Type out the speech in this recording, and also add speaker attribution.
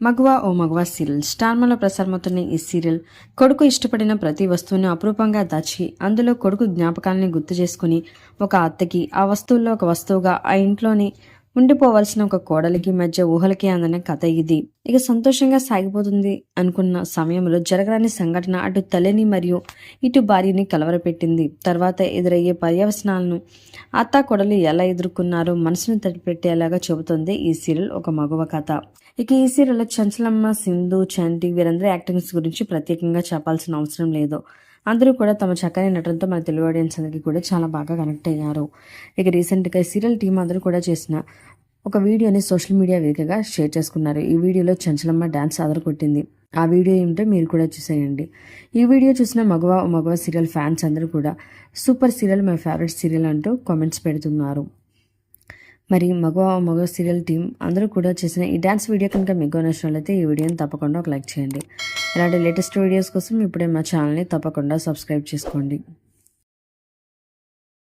Speaker 1: మగువా ఓ మగువా సీరియల్. స్టార్మాలో ప్రసారమవుతున్న ఈ సీరియల్. కొడుకు ఇష్టపడిన ప్రతి వస్తువును అపురూపంగా దాచి అందులో కొడుకు జ్ఞాపకాలని గుర్తు చేసుకుని ఒక అత్తకి ఆ వస్తువుల్లో ఒక వస్తువుగా ఆ ఇంట్లోని ఉండిపోవలసిన ఒక కోడలికి మధ్య ఊహలకి అందిన కథ ఇది. ఇక సంతోషంగా సాగిపోతుంది అనుకున్న సమయంలో జరగరాని సంఘటన అటు తల్లిని మరియు ఇటు భార్యని కలవరపెట్టింది. తర్వాత ఎదురయ్యే పర్యవసనాలను అత్త కొడలు ఎలా ఎదుర్కొన్నారో మనసును తడిపెట్టేలాగా చెబుతుంది ఈ సీరియల్ ఒక మగవ కథ. ఇక ఈ సీరియల్లో చంచలమ్మ సింధు చంటి వీరందరి యాక్టింగ్స్ గురించి ప్రత్యేకంగా చెప్పాల్సిన అవసరం లేదు. అందరూ కూడా తమ చక్కని నటనతో మన తెలుగు ఆడియన్స్ అందరికీ కూడా చాలా బాగా కనెక్ట్ అయ్యారు. ఇక రీసెంట్గా సీరియల్ టీం అందరూ కూడా చేసిన ఒక వీడియోని సోషల్ మీడియా వేదికగా షేర్ చేసుకున్నారు. ఈ వీడియోలో చంచలమ్మ డ్యాన్స్ ఆదర కొట్టింది. ఆ వీడియో ఏమిటో మీరు కూడా చూసేయండి. ఈ వీడియో చూసిన మగవ మగవ సీరియల్ ఫ్యాన్స్ అందరూ కూడా super serial my favourite serial అంటూ కామెంట్స్ పెడుతున్నారు. మరి మగవ మగవ సీరియల్ టీం అందరూ కూడా చేసిన ఈ డ్యాన్స్ వీడియో కనుక మీకు నచ్చినట్లయితే ఈ వీడియోని తప్పకుండా ఒక లైక్ చేయండి. ఇలాంటి లేటెస్ట్ వీడియోస్ కోసం ఇప్పుడే మా ఛానల్ని తప్పకుండా సబ్స్క్రైబ్ చేసుకోండి.